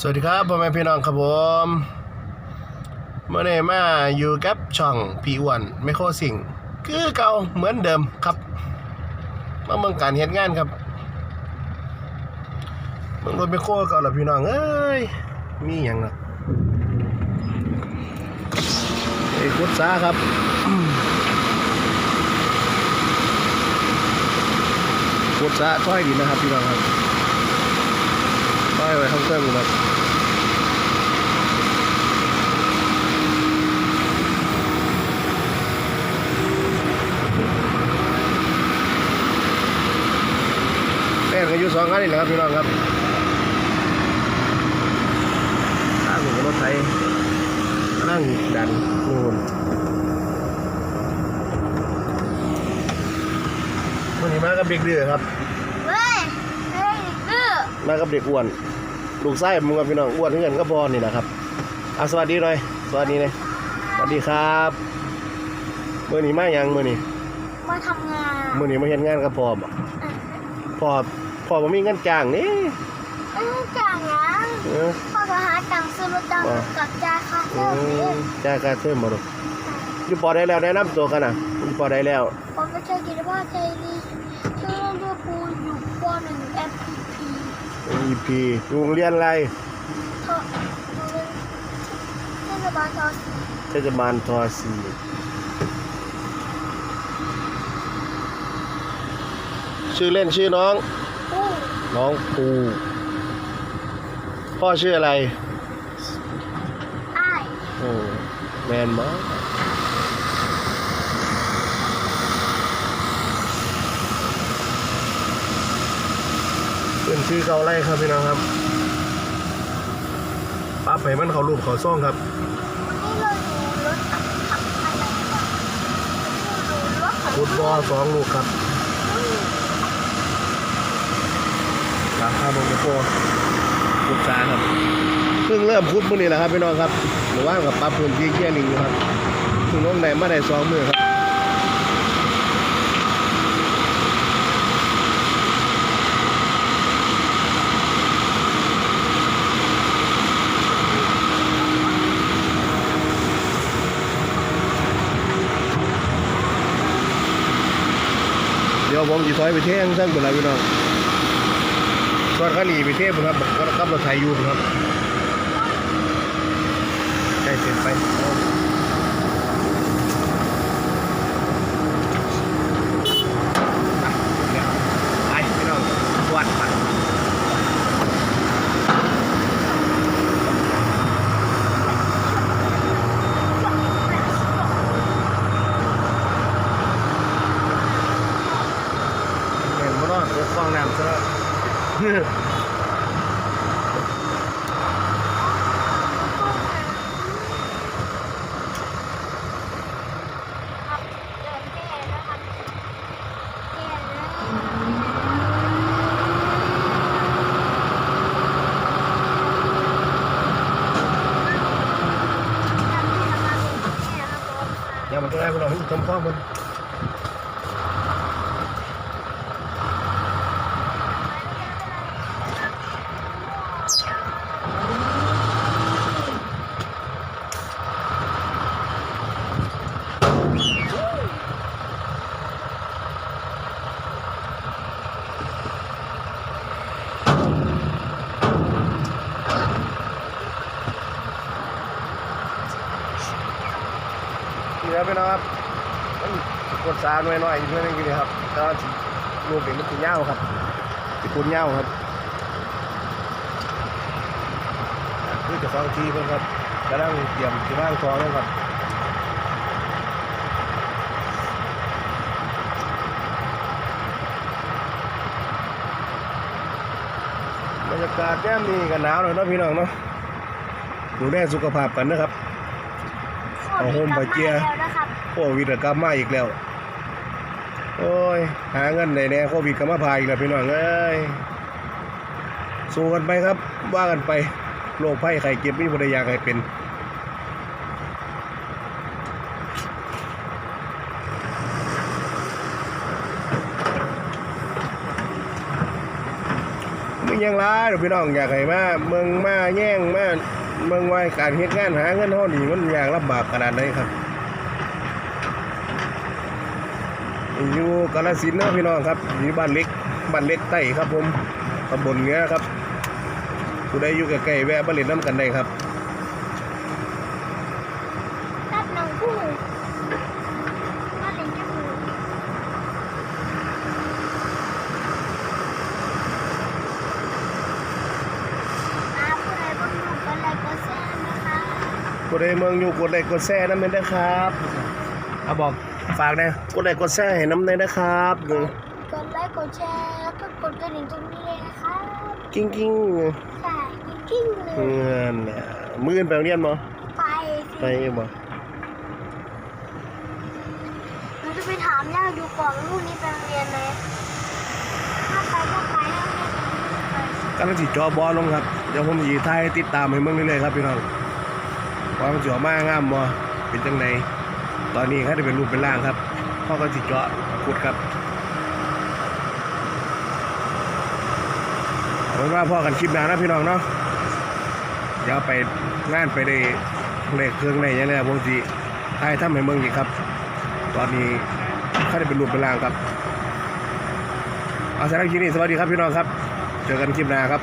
สวัสดีครับพ่อแม่พี่น้องครับผมเมื่อนี้มาอยู่กับช่องพี่อ้วนไม่โคสิ่ง คือเก่าเหมือนเดิมครับมาเมืองการเฮ็ดงานครับเมืองรถไม่โคเก่าละพี่น้องเอ้ยมีอย่างนะไอ้กุศซาครับกุศซาถ้อยดีนะครับพี่น้องครับ ถ้อยไว้ข้างเครื่องอยู่ครับแม่นก็อยู่สองคันนี่แหละครับพี่น้องครับตั้งรถไถนั่งดันนู่นวันนี้มากับเด็กเดือครับ เฮ้ยเฮ้ยดื้อ มากับเด็กอ้วน ลูกไส้มึงกับพี่น้องอ้วนที่กันก็พอนี่นะครับอะสวัสดีหน่อยสวัสดีเลยสวัสดีครับเมื่อนี้มายังเมื่อนี้มาทำงานเมื่อนี้มาเห็นงานกับพ่อบ่พ่อพ่อบ่มีเงินจ้างนี่เอ้ยจ่ายยังเออพ่อจะหาตังค์ซื้อรถจักรว่ากับจ่ายค่าอืเทอมนี่มจ้างการเทิมบ่ลูกอยู่ปอได้แล้วแนะนำตัวกันน่ะอยู่ปอได้แล้วผมไม่เคยคิดว่าใจดีชื่อเรียกปูอยู่ปหนึ่ง FPP EP โรงเรียนอะไรเธอเทศบาลทอสเทศบาลทอสีชื่อเล่นชื่อน้อง ปูน้องปู พ่อชื่ออะไร อ้าย โอ้แมนมากเป็น ชื่อเกาไล่ครับพี่น้องครับป้าไปมันเขารูปเขาซ่องครับฟุตบอลสองลูกครับราคาบงกโปฟุตซาครับเพิ่งเริ่มคุดมื่อนี้แหละครับพี่น้องครับหรือว่ากับปรับพื้นที่เกี้ยนึ่งครับถึงน้องไหนมาได้สองมือครับ เดี๋ยวผมจะถอยไปเที่งทั้งหมดเลยพี่น้องส่วนข้าหนีไปเที่ยงครับกับรถไทยอยูครับใกล้เสร็จไปพี่น้องวัดไปเห็นบ่เนาะตัวฟองน้ำซะแล้ว ครับเดินแก่นะ เห้เรามาเป็นแก่ครับมันกพี่น้องจมฟ้องมันนี่ครับพี่น้องครับมันกดสาหน่อยหน่อยๆเพื่อนนี่เลยครับแต่ว่าลูกเด็กมันตีเง่าครับตีปูนเง่าครับนี่จะฟังทีเพื่อนครับกำลังเตรียมที่บ้างทอแล้วครับบรรยากาศแก้มนี่กันหนาวเลยนะพี่น้องเนาะดูแลสุขภาพกันนะครับ เอาโฮมไปเจียแล้วนะครับโควิดกลับมาอีกแล้ว โอ้ย หาเงินในแน่โควิดก็มาพายอีกแล้วพี่น้องเอ้ย สู้กันไปครับ ว่ากันไป โรคภัยไข้เจ็บนี่บริยาให้เป็นม่ยังหลายเดี๋ยวพี่น้องอยากให้มาเมืองมาแย่งมา เมืองว่าการเฮ็ดงานหาเงินเฮานี่มันยากลำบากขนาดไหนครับ อยู่กาลสินนะพี่น้องครับอยู่บ้านเล็กบ้านเล็กใต้ครับผมตำบลเนี้ยครับผู้ใดอยู่ใกล้ๆแวะมาเล่นน้ำกันได้ครับรับน้องผู้มาเล่นจังหูอาผู้ใดบ้างลูกก็ไลค์ก็แชร์นะคะ ผู้ใดเมืองอยู่กดไลค์กดแชร์น้ำเลยนะครับเอาบอกฝากนะกดไลค์กดแชร์ให้น้ำเลยนะครับกดไลค์กดแชร์แล้วก็กดกระดิ่งตรงนี้เลยนะคะกิ้งกิ้งใช่กิ้งๆเลเงิยนเนี่ยมืออนไปโรงเรียนบ่ไปไปสิบ่เราจะไปถามย่าดูก่อนว่าลูกนี้ไปโรงเรียนไหมถ้าไปก็ไปถ้าไม่ไปก็ไม่ไปกำลังสิจอบอลงครับเดี๋ยวผมสิถ่ายติดตามให้เมืองเรื่อยๆครับพี่น้อง ว่ามันสิออกมากงามบ่เป็นจังไดตอนนี้เขาได้เป็นรูปเป็นร่างครับพ่อก็สิเจาะขุดครับเอาเป็นว่าพ่อกันคลิปนานนะพี่น้องเนาะเดี๋ยวไปงานไปได้เลขเครื่องในยังไงผมสิถ่ายทำให้เมืองอีกครับ ตอนนี้เขาได้เป็นรูปเป็นร่างครับ เอาสำหรับคลิปนี้สวัสดีครับพี่น้องครับ เจอกันคลิปหน้าครับ